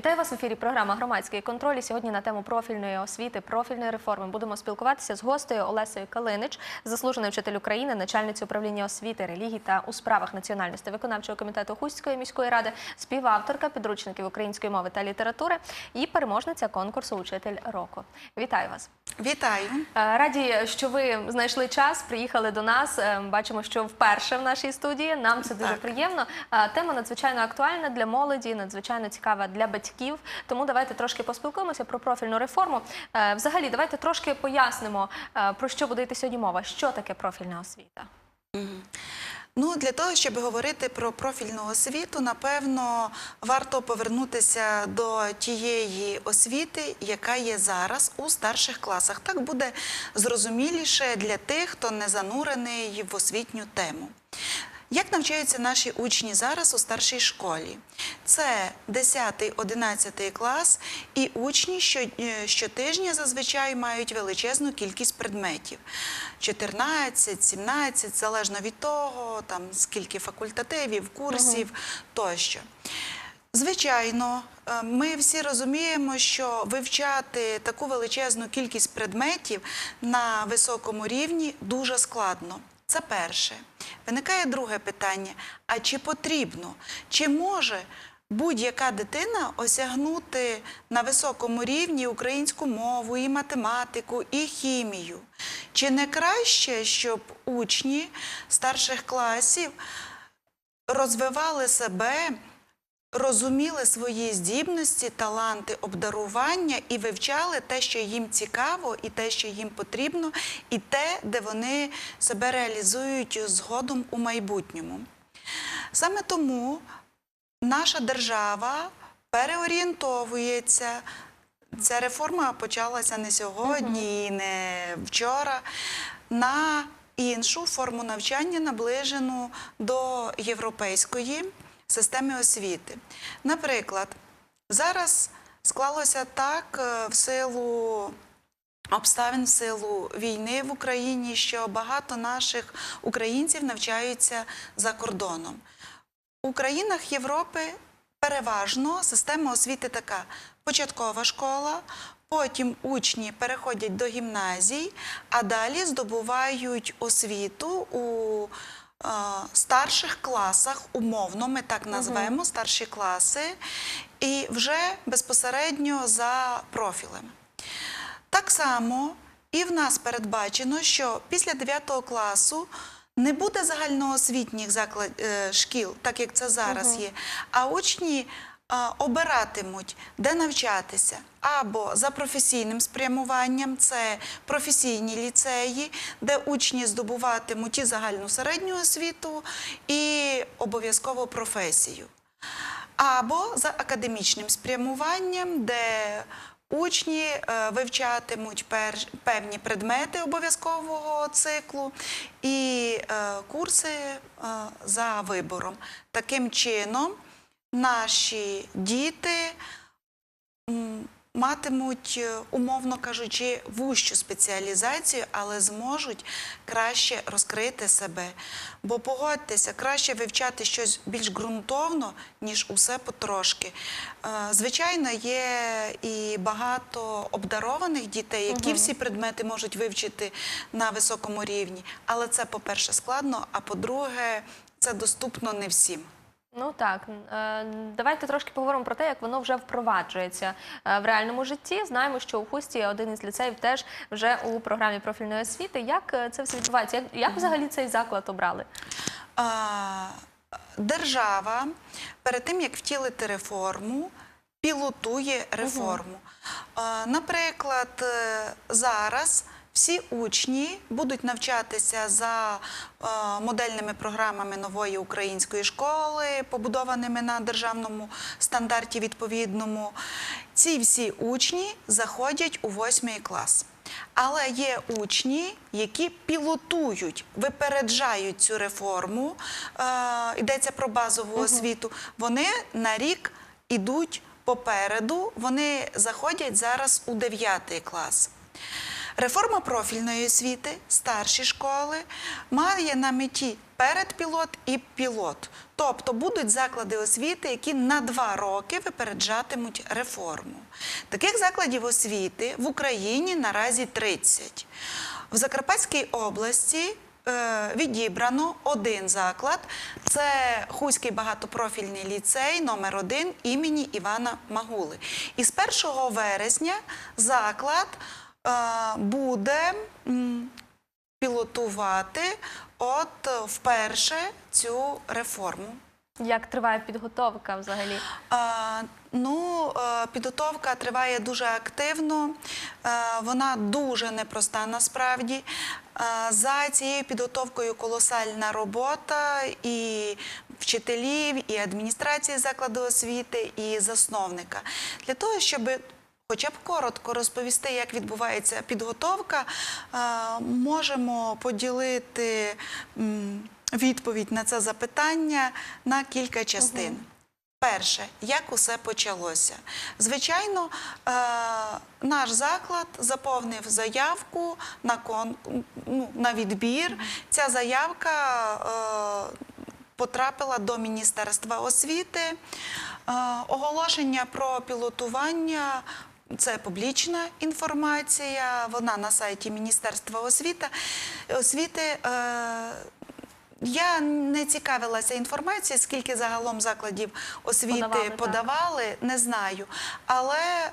Вітаю вас в ефірі. Програма Громадський контроль. І Сьогодні на тему профільної освіти, профільної реформи будемо спілкуватися з гостею Олесею Калинич, заслужений вчитель України, начальниця управління освіти, релігій та у справах національності виконавчого комітету Хустської міської ради, співавторка підручників української мови та літератури і переможниця конкурсу Учитель року. Вітаю вас. Вітаю. Е, Раді, що ви знайшли час, приїхали до нас. Е, Бачимо, що вперше в нашій студії. Нам це дуже Так. приємно. Е, Тема надзвичайно актуальна для молоді, надзвичайно цікава для батьків. Тому давайте трошки поспілкуємося про профільну реформу. Е, Взагалі, давайте трошки пояснимо, е, про що буде йти сьогодні мова. Що таке профільна освіта? Ну, для того, щоб говорити про профільну освіту, напевно, варто повернутися до тієї освіти, яка є зараз у старших класах. Так буде зрозуміліше для тих, хто не занурений в освітню тему. Як навчаються наші учні зараз у старшій школі? Це 10-11 клас, і учні е, щотижня зазвичай мають величезну кількість предметів. 14, 17, залежно від того, там, скільки факультативів, курсів тощо. Звичайно, е, ми всі розуміємо, що вивчати таку величезну кількість предметів на високому рівні дуже складно. Це перше. Виникає друге питання: а чи потрібно, чи може будь-яка дитина осягнути на високому рівні українську мову, і математику, і хімію? Чи не краще, щоб учні старших класів розвивали себе? Розуміли свої здібності, таланти, обдарування і вивчали те, що їм цікаво, і те, що їм потрібно, і те, де вони себе реалізують згодом у майбутньому. Саме тому наша держава переорієнтовується. Ця реформа почалася не сьогодні, і не вчора. На іншу форму навчання, наближену до європейської системи освіти. Наприклад, зараз склалося так е, в силу обставин в силу війни в Україні, що багато наших українців навчаються за кордоном. У країнах Європи переважно система освіти така: початкова школа. Потім учні переходять до гімназій, а далі здобувають освіту у старших класах, умовно, ми так назвемо старші класи, і вже безпосередньо за профілем. Так само і в нас передбачено, що після 9 класу не буде загальноосвітніх заклад, е, шкіл, так як це зараз є, а учні обиратимуть, де навчатися, або за професійним спрямуванням, це професійні ліцеї, де учні здобуватимуть і загальну середню освіту, і обов'язково професію або за академічним спрямуванням, де учні е, вивчатимуть певні предмети обов'язкового циклу і е, курси е, за вибором. Таким чином, наші діти матимуть, е, умовно кажучи, вущу спеціалізацію, але зможуть краще розкрити себе. Бо погодьтеся, краще вивчати щось більш ґрунтовно, ніж усе потрошки. Е, Звичайно, є і багато обдарованих дітей, які всі предмети можуть вивчити на високому рівні. Але це, по-перше, складно, а по-друге, це доступно не всім. Ну так, е, давайте трошки поговоримо про те, як воно вже впроваджується е, в реальному житті. Знаємо, що у Хусті один із ліцеїв теж вже у програмі профільної освіти. Як е, це все відбувається? Як, як взагалі цей заклад обрали? Держава перед тим як втілити реформу, пілотує реформу. А, наприклад, зараз. Всі учні будуть навчатися за е, модельними програмами нової української школи, побудованими на державному стандарті відповідному. Ці всі учні заходять у восьмий клас. Але є учні, які пілотують, випереджають цю реформу. Е, йдеться про базову освіту. Вони на рік ідуть попереду, вони заходять зараз у 9 клас. Реформа профільної освіти, старші школи має на меті передпілот і пілот. Тобто будуть заклади освіти, які на два роки випереджатимуть реформу. Таких закладів освіти в Україні наразі 30. В Закарпатській області е, відібрано один заклад. Це Хуський багатопрофільний ліцей номер 1 імені Івана Магули. І з 1 вересня заклад буде пілотувати от е, вперше цю реформу. Як триває підготовка взагалі? А, ну, е, підготовка триває дуже активно, Е, вона дуже непроста насправді. Е, За цією підготовкою колосальна робота і вчителів, і адміністрації закладу освіти, і засновника. Для того, щоб Хоча б коротко розповісти, як відбувається підготовка, е, можемо поділити відповідь на це запитання на кілька частин. Перше, як усе почалося? Звичайно, е, наш заклад заповнив заявку на, кон, ну, на відбір. Ця заявка е, потрапила до Міністерства освіти. Оголошення про пілотування. Це публічна інформація, вона на сайті Міністерства освіти. освіти. Е, я не цікавилася інформацією, скільки загалом закладів освіти Подавали, подавали, не знаю. Але е,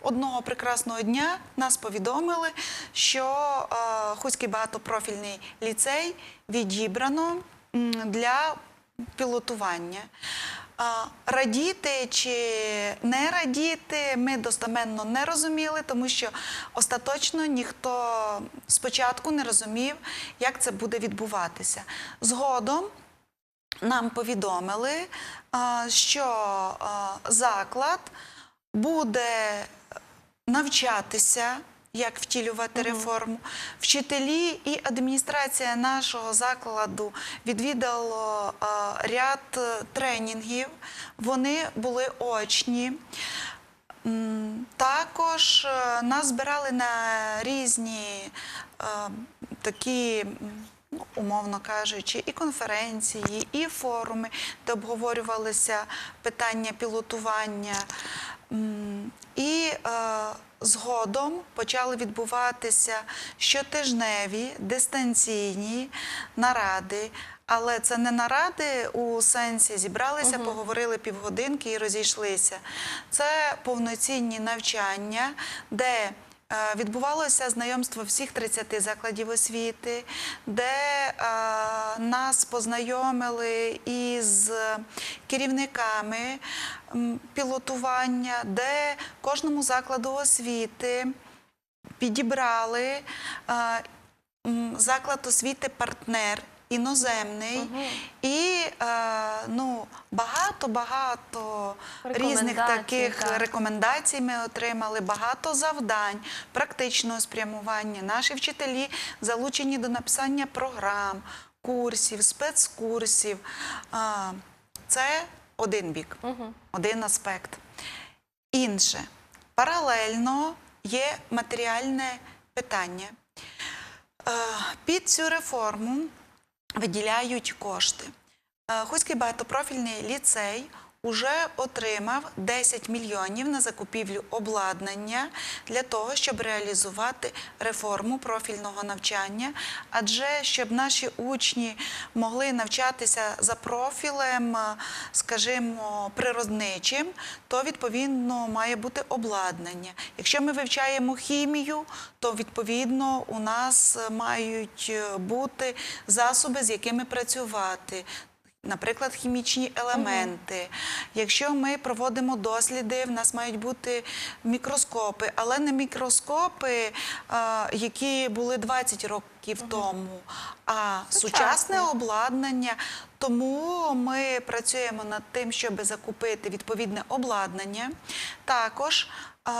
одного прекрасного дня нас повідомили, що е, Хуський багатопрофільний ліцей відібрано для пілотування. Радіти чи не радіти ми достеменно не розуміли, тому що остаточно ніхто спочатку не розумів, як це буде відбуватися. Згодом нам повідомили, що заклад буде навчатися. Як втілювати реформу? Вчителі і адміністрація нашого закладу відвідало ряд е, тренінгів. Вони були очні. Також е, нас збирали на різні е, такі, ну, умовно кажучи, і конференції, і форуми, де обговорювалися питання пілотування. І е, згодом почали відбуватися щотижневі дистанційні наради. Але це не наради у сенсі зібралися, поговорили півгодинки і розійшлися. Це повноцінні навчання, де Відбувалося знайомство всіх 30 закладів освіти, де е, нас познайомили із керівниками пілотування, де кожному закладу освіти підібрали е, заклад освіти партнер. Іноземний і е, ну багато багато різних таких так. рекомендацій ми отримали, багато завдань, практичного спрямування. Наші вчителі залучені до написання програм, курсів, спецкурсів. Це один бік, один аспект. Інше паралельно є матеріальне питання. Е, Під цю реформу виділяють кошти. Е, Хуський багатопрофільний ліцей уже отримав 10 мільйонів на закупівлю обладнання для того, щоб реалізувати реформу профільного навчання. Адже щоб наші учні могли навчатися за профілем, е, скажімо, природничим, то відповідно має бути обладнання. Якщо ми вивчаємо хімію, то відповідно у нас мають е, бути засоби, з якими працювати. Наприклад, хімічні елементи. Якщо ми проводимо досліди, в нас мають бути мікроскопи, але не мікроскопи, е, які були 20 років тому, а сучасне обладнання. Тому ми працюємо над тим, щоб закупити відповідне обладнання. Також. е,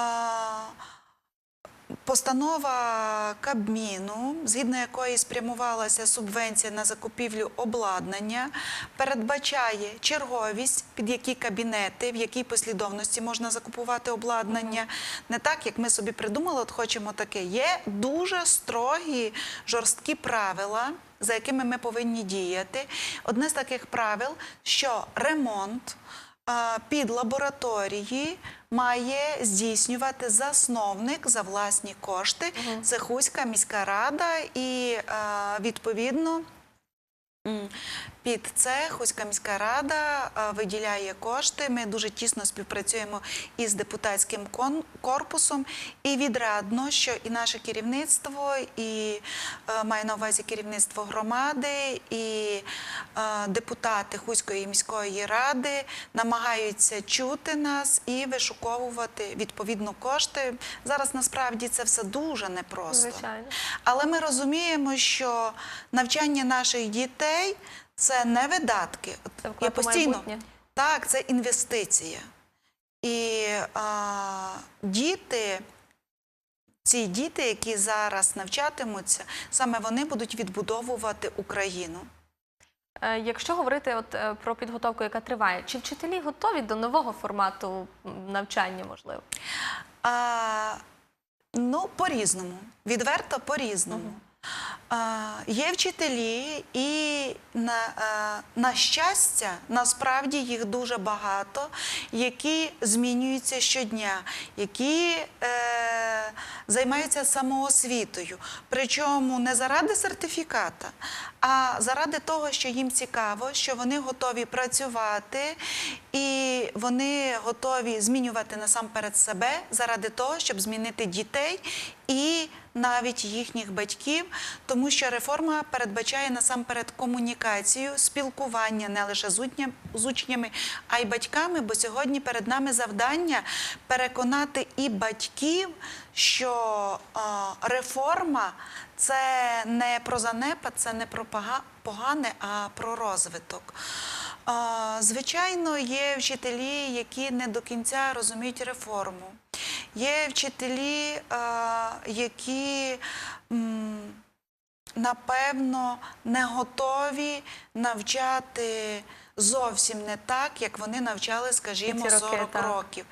Постанова Кабміну, згідно якої спрямувалася субвенція на закупівлю обладнання, передбачає черговість, під які кабінети, в якій послідовності можна закупувати обладнання. Не так, як ми собі придумали, от хочемо таке. Є дуже строгі, жорсткі правила. За якими ми повинні діяти. Одне з таких правил, що ремонт під лабораторії має здійснювати засновник за власні кошти. Це Хуська міська рада і відповідно. Під це Хуська міська рада виділяє кошти. Ми дуже тісно співпрацюємо із депутатським корпусом. І відрадно, що і наше керівництво, і е, маю на увазі керівництво громади, і е, депутати Хуської міської ради намагаються чути нас і вишуковувати відповідно кошти. Зараз насправді це все дуже непросто. Звичайно. Але ми розуміємо, що навчання наших дітей це не видатки. Це я вклад у постійно майбутнє. так, це інвестиція. І а, діти, ці діти, які зараз навчатимуться, саме вони будуть відбудовувати Україну. Е, Якщо говорити от е, про підготовку, яка триває, чи вчителі готові до нового формату навчання, можливо? А, ну, по-різному, відверто по-різному. А, є вчителі, і на, на щастя, насправді їх дуже багато, які змінюються щодня, які е, займаються самоосвітою. Причому не заради сертифіката, а заради того, що їм цікаво, що вони готові працювати і вони готові змінювати насамперед себе заради того, щоб змінити дітей і навіть їхніх батьків, тому що реформа передбачає насамперед комунікацію, спілкування не лише з, учнями, а й батьками. Бо сьогодні перед нами завдання переконати і батьків, що реформа це не про занепад, це не про погане, а про розвиток. Звичайно, є вчителі, які не до кінця розуміють реформу. Є вчителі, які напевно не готові навчати зовсім не так, як вони навчали, скажімо, Ці роки, 40 років.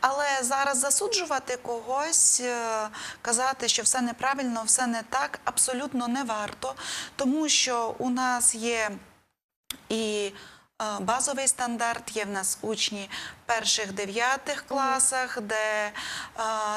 Але зараз засуджувати когось, е, казати, що все неправильно, все не так, абсолютно не варто, тому що у нас є і е, базовий стандарт, є в нас учні перших дев'ятих класах, де е,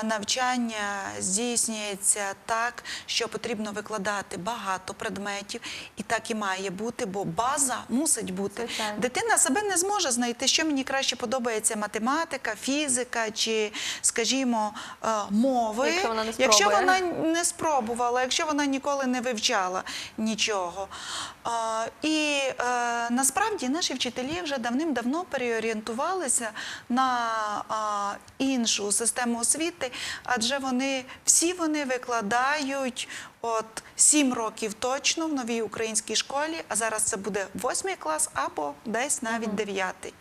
навчання здійснюється так, що потрібно викладати багато предметів, і так і має бути, бо база мусить бути. Дитина себе не зможе знайти, що мені краще подобається математика, фізика чи, скажімо, е, мови, Якщо вона не якщо вона не спробувала, якщо вона ніколи не вивчала нічого. І е, насправді наші вчителі вже давним-давно переорієнтувалися на а, іншу систему освіти, адже вони всі вони викладають от сім років точно в новій українській школі, а зараз це буде восьмий клас або десь навіть дев'ятий.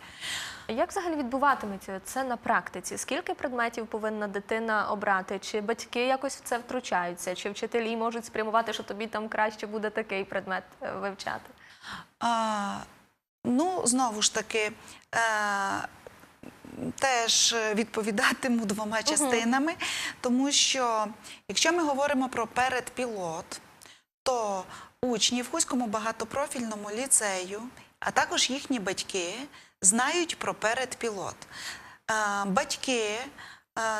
Як взагалі відбуватиметься це на практиці? Скільки предметів повинна дитина обрати? Чи батьки якось в це втручаються? Чи вчителі можуть спрямувати, що тобі там краще буде такий предмет е, вивчати? А, ну, знову ж таки, е, теж відповідатиму двома частинами, тому що якщо ми говоримо про передпілот, то учні в Хуському багатопрофільному ліцею, а також їхні батьки знають про передпілот. Е, Батьки е,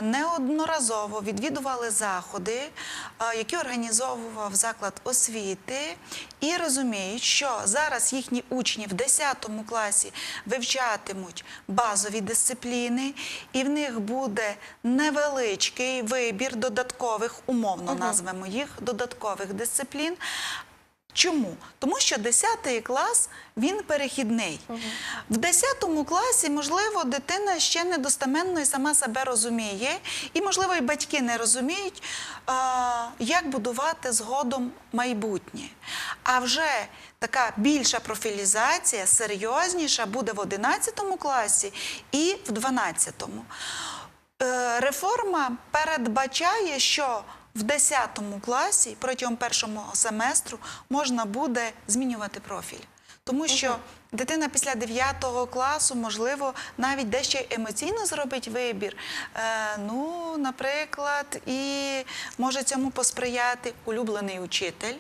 неодноразово відвідували заходи, е, які організовував заклад освіти, і розуміють, що зараз їхні учні в 10 класі вивчатимуть базові дисципліни, і в них буде невеличкий вибір додаткових, умовно назвемо їх, додаткових дисциплін. Чому? Тому що 10 клас він перехідний. В 10 класі, можливо, дитина ще недостеменно і сама себе розуміє, і, можливо, і батьки не розуміють, як будувати згодом майбутнє. А вже така більша профілізація, серйозніша буде в 11 класі і в 12. Е, Реформа передбачає, що в 10 класі протягом першого семестру можна буде змінювати профіль. Тому що дитина після 9 класу, можливо, навіть дещо емоційно зробить вибір. Е, ну, наприклад, і може цьому посприяти улюблений учитель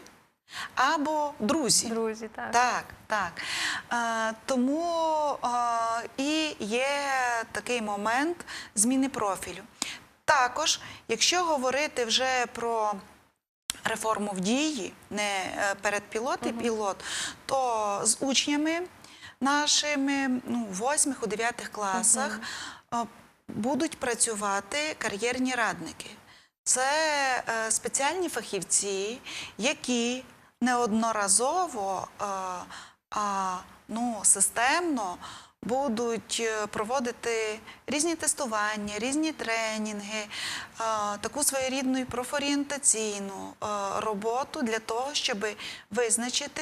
або друзі. Друзі, так. Так, так. Е, тому е, і є такий момент зміни профілю. Також, якщо говорити вже про реформу в дії, не е, передпілот і пілот, то з учнями нашими ну, в 8-9 класах е, будуть працювати кар'єрні радники. Це е, спеціальні фахівці, які неодноразово а, ну, системно будуть е, проводити різні тестування, різні тренінги, е, таку своєрідну і профорієнтаційну е, роботу для того, щоб визначити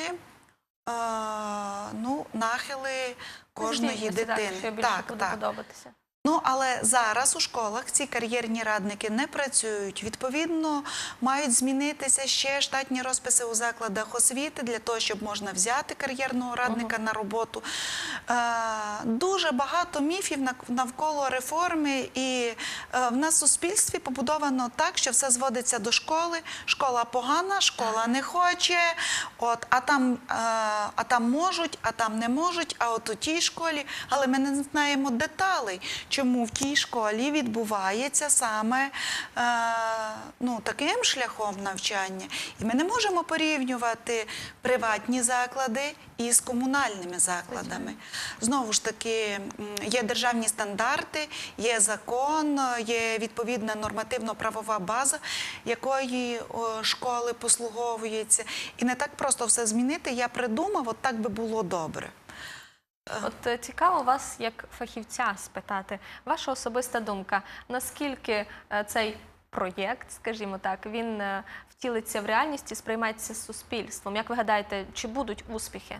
ну, нахили кожної Здібності, так, дитини. що більше буде подобатися. Ну, але зараз у школах ці кар'єрні радники не працюють. Відповідно, мають змінитися ще штатні розписи у закладах освіти для того, щоб можна взяти кар'єрного радника на роботу. Е, дуже багато міфів навколо реформи, і е, в нас в суспільстві побудовано так, що все зводиться до школи. Школа погана, школа не хоче, от, а, там, е, а там можуть, а там не можуть, а от у тій школі. Але ми не знаємо деталей, чому в тій школі відбувається саме е, ну, таким шляхом навчання. І ми не можемо порівнювати приватні заклади із комунальними закладами. Знову ж таки, є державні стандарти, є закон, є відповідна нормативно-правова база, якої школи послуговуються. І не так просто все змінити. Я придумав, от так би було добре. От е, цікаво вас, як фахівця, спитати, ваша особиста думка, наскільки е, цей проєкт, скажімо так, він е, втілиться в реальність і сприймається суспільством? Як ви гадаєте, чи будуть успіхи?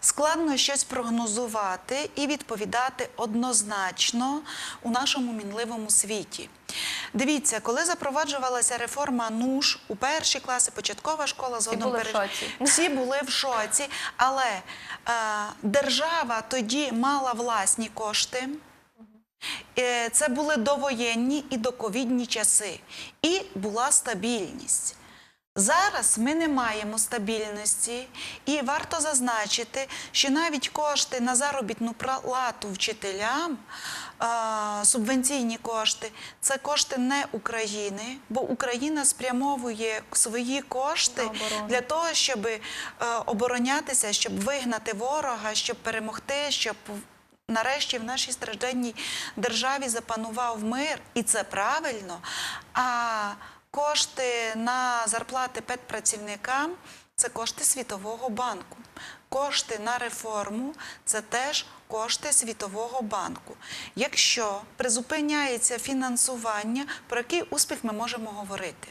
Складно щось прогнозувати і відповідати однозначно у нашому мінливому світі. Дивіться, коли запроваджувалася реформа НУШ у перші класи, початкова школа згодом переш- Всі були в шоці, але е, держава тоді мала власні кошти. Е, Це були довоєнні і доковідні часи, і була стабільність. Зараз ми не маємо стабільності, і варто зазначити, що навіть кошти на заробітну плату вчителям, субвенційні кошти, це кошти не України, бо Україна спрямовує свої кошти для того, щоб е, оборонятися, щоб вигнати ворога, щоб перемогти, щоб нарешті в нашій стражденній державі запанував мир, і це правильно. А кошти на зарплати педпрацівникам це кошти Світового банку. Кошти на реформу це теж кошти Світового банку. Якщо призупиняється фінансування, про який успіх ми можемо говорити?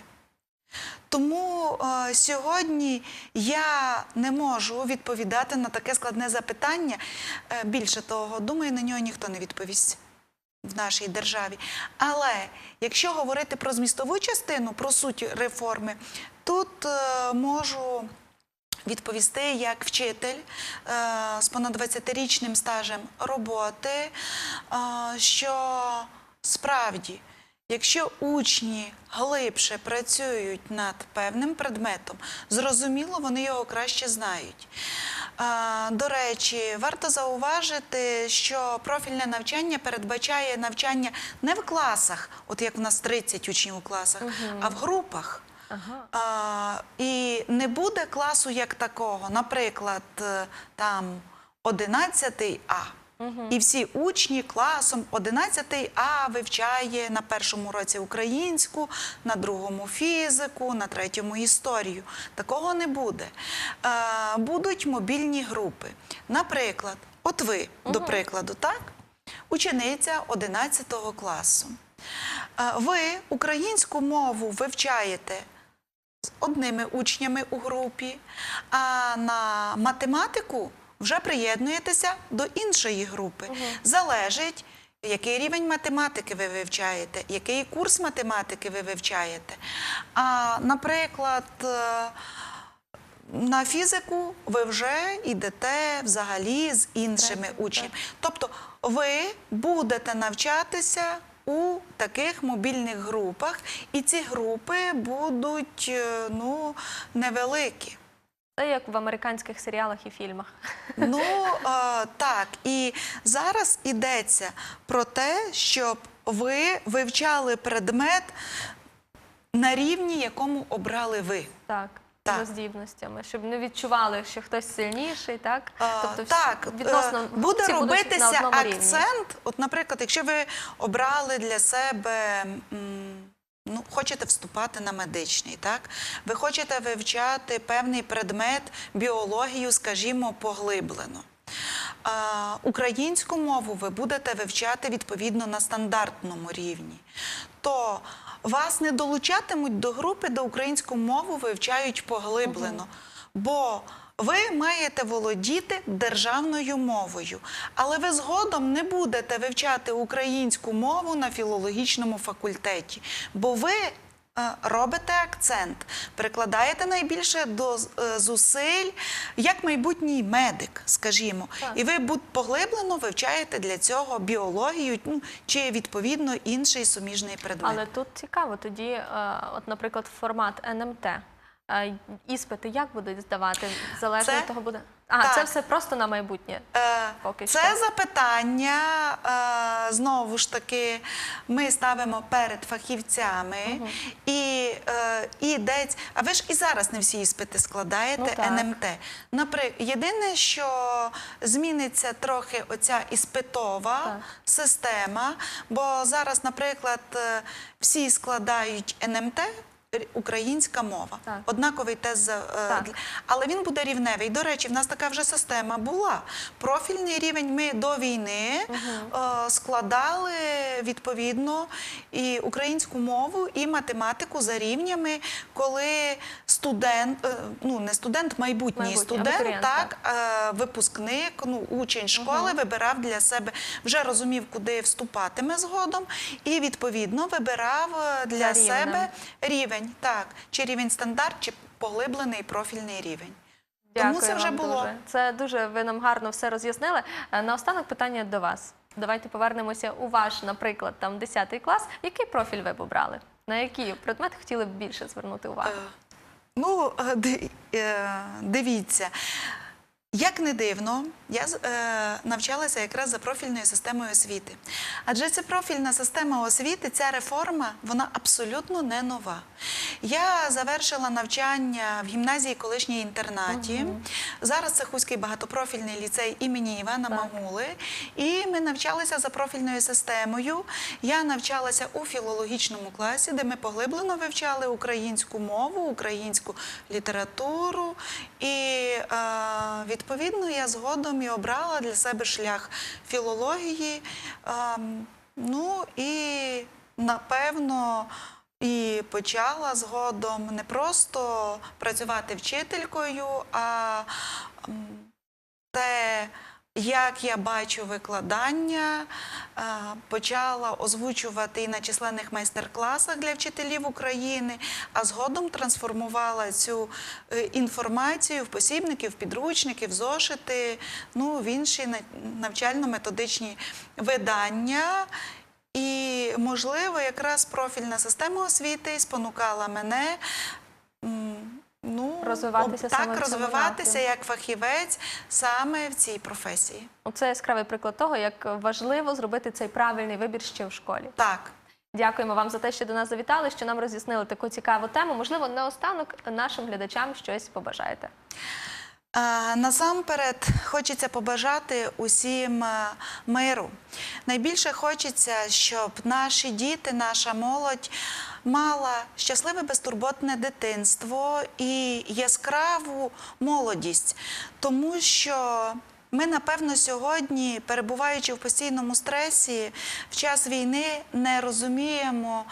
Тому е, сьогодні я не можу відповідати на таке складне запитання. Е, більше того, думаю, на нього ніхто не відповість в нашій державі. Але якщо говорити про змістову частину, про суть реформи, тут е, можу відповісти як вчитель е, з понад 20-річним стажем роботи, е, що справді, якщо учні глибше працюють над певним предметом, зрозуміло, вони його краще знають. До речі, варто зауважити, що профільне навчання передбачає навчання не в класах, от як в нас 30 учнів у класах, а в групах. Ага. А, і не буде класу як такого, наприклад, е, там 11 А. І всі учні класом 11 А вивчає на першому році українську, на другому фізику, на третьому історію. Такого не буде. Е, будуть мобільні групи. Наприклад, от ви, до прикладу, так? Учениця 11 класу. Е, Ви українську мову вивчаєте з одними учнями у групі, а на математику вже приєднуєтеся до іншої групи. Залежить який рівень математики ви вивчаєте, який курс математики ви вивчаєте. А, наприклад, е, на фізику ви вже йдете взагалі з іншими учнями. Тобто ви будете навчатися у таких мобільних групах, і ці групи будуть е, ну, невеликі. Це як в американських серіалах і фільмах. Ну е, так, і зараз йдеться про те, щоб ви вивчали предмет на рівні, якому обрали ви. Так, за здібностями, щоб не відчували, що хтось сильніший, так? Е, тобто так, відносно е, буде робитися одному рівні. акцент. От, наприклад, якщо ви обрали для себе. м, Ну, хочете вступати на медичний, так? Ви хочете вивчати певний предмет, біологію, скажімо, поглиблено. А, українську мову ви будете вивчати відповідно на стандартному рівні. То вас не долучатимуть до групи, де українську мову вивчають поглиблено. Бо ви маєте володіти державною мовою, але ви згодом не будете вивчати українську мову на філологічному факультеті, бо ви е, робите акцент, прикладаєте найбільше до е, зусиль, як майбутній медик, скажімо, Так. і ви поглиблено вивчаєте для цього біологію ну, чи відповідно інший суміжний предмет. Але тут цікаво, тоді, е, от, наприклад, формат НМТ. Іспити як будуть здавати? Залежно від того буде. А, так. це все просто на майбутнє. Е, Поки Це що. запитання е, знову ж таки ми ставимо перед фахівцями і, е, і йдеться. А ви ж і зараз не всі іспити складаєте Ну. НМТ. Наприклад, єдине, що зміниться трохи оця іспитова Так. система, бо зараз, наприклад, всі складають НМТ. Українська мова, Так. однаковий тест, е, Так. але він буде рівневий. До речі, в нас така вже система була. Профільний рівень ми до війни е, складали відповідно і українську мову, і математику за рівнями, коли студент, е, ну не студент, майбутній Майбутній, студент, так, е, випускник, ну учень школи вибирав для себе, вже розумів, куди вступатиме згодом, і відповідно вибирав для За себе рівень, так, чи рівень стандарт, чи поглиблений профільний рівень. Дякую Тому це вже вам було. Дуже. Це дуже ви нам гарно все роз'яснили. Е, Наостанок питання до вас. Давайте повернемося у ваш, наприклад, там 10 клас. Який профіль ви б обрали? На який предмет хотіли б більше звернути увагу? Е, Ну, е, дивіться. Як не дивно, я е, навчалася якраз за профільною системою освіти. Адже ця профільна система освіти, ця реформа, вона абсолютно не нова. Я завершила навчання в гімназії колишній інтернаті. Зараз це Хуський багатопрофільний ліцей імені Івана Так. Магули. І ми навчалися за профільною системою. Я навчалася у філологічному класі, де ми поглиблено вивчали українську мову, українську літературу. І е, відповідно я згодом і обрала для себе шлях філології. Ем, ну і напевно. І почала згодом не просто працювати вчителькою, а те, як я бачу викладання, почала озвучувати і на численних майстер-класах для вчителів України, а згодом трансформувала цю е, інформацію в посібники, в підручники, в зошити, ну, в інші навчально-методичні видання. І, можливо, якраз профільна система освіти спонукала мене. Розвиватися так, саме в цьому розвиватися напрямку. як фахівець саме в цій професії. Це яскравий приклад того, як важливо зробити цей правильний вибір ще в школі. Так. Дякуємо вам за те, що до нас завітали, що нам роз'яснили таку цікаву тему. Можливо, наостанок нашим глядачам щось побажаєте. Насамперед хочеться побажати усім е, миру. Найбільше хочеться, щоб наші діти, наша молодь мала щасливе безтурботне дитинство і яскраву молодість, тому що. Ми, напевно, сьогодні, перебуваючи в постійному стресі, в час війни не розуміємо,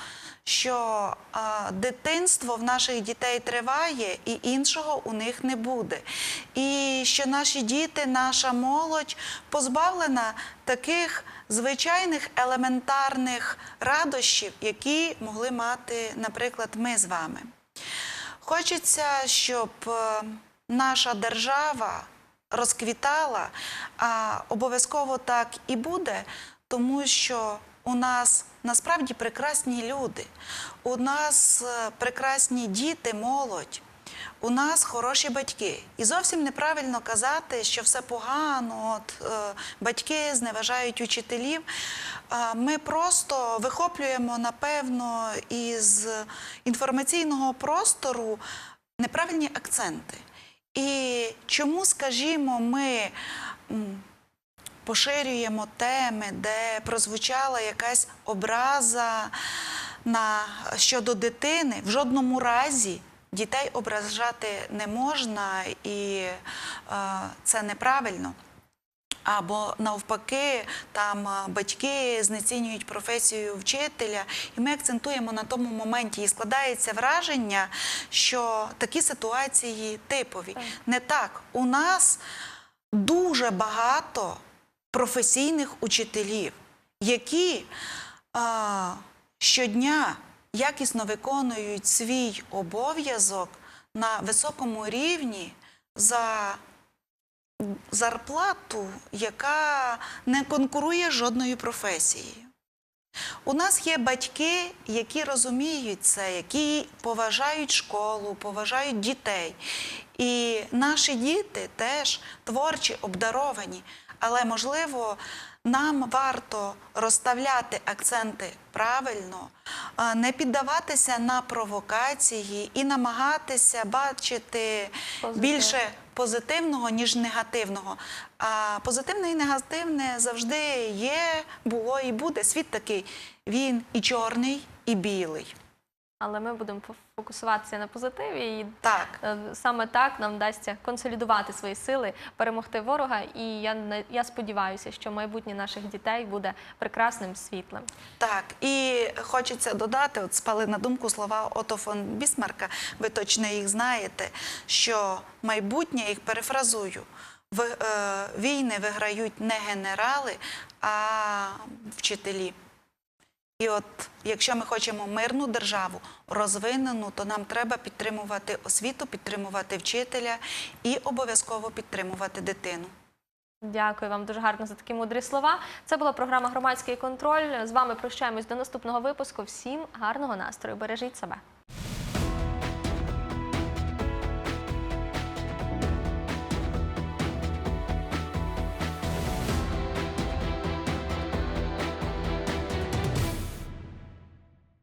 що а, дитинство в наших дітей триває і іншого у них не буде. І що наші діти, наша молодь позбавлена таких звичайних елементарних радощів, які могли мати, наприклад, ми з вами. Хочеться, щоб е, наша держава розквітала, а обов'язково так і буде, тому що у нас насправді прекрасні люди, у нас е, прекрасні діти, молодь. У нас хороші батьки, і зовсім неправильно казати, що все погано. От е, батьки зневажають учителів. А Ми просто вихоплюємо, напевно, із інформаційного простору неправильні акценти. І чому, скажімо, ми поширюємо теми, де прозвучала якась образа на, щодо дитини, в жодному разі дітей ображати не можна, і е, це неправильно. Або навпаки, там батьки знецінюють професію вчителя, і ми акцентуємо на тому моменті. І складається враження, що такі ситуації типові. Не так. У нас дуже багато професійних учителів, які а, щодня якісно виконують свій обов'язок на високому рівні за зарплату, яка не конкурує з жодною професією. У нас є батьки, які розуміють це, які поважають школу, поважають дітей. І наші діти теж творчі, обдаровані. Але, можливо, нам варто розставляти акценти правильно, не піддаватися на провокації і намагатися бачити Позитив. більше позитивного, ніж негативного. А позитивне і негативне завжди є, було і буде. Світ такий. Він і чорний, і білий. Але ми будемо фокусуватися на позитиві і Так. Е, Саме так нам вдасться консолідувати свої сили, перемогти ворога. І я я сподіваюся, що майбутнє наших дітей буде прекрасним світлим. Так, і хочеться додати, от спали на думку слова Ото фон Бісмарка, ви точно їх знаєте, що майбутнє, їх перефразую, в, е, війни виграють не генерали, а вчителі. І от якщо ми хочемо мирну державу, розвинену, то нам треба підтримувати освіту, підтримувати вчителя і обов'язково підтримувати дитину. Дякую вам дуже гарно за такі мудрі слова. Це була програма Громадський контроль. З вами прощаємось до наступного випуску. Всім гарного настрою. Бережіть себе.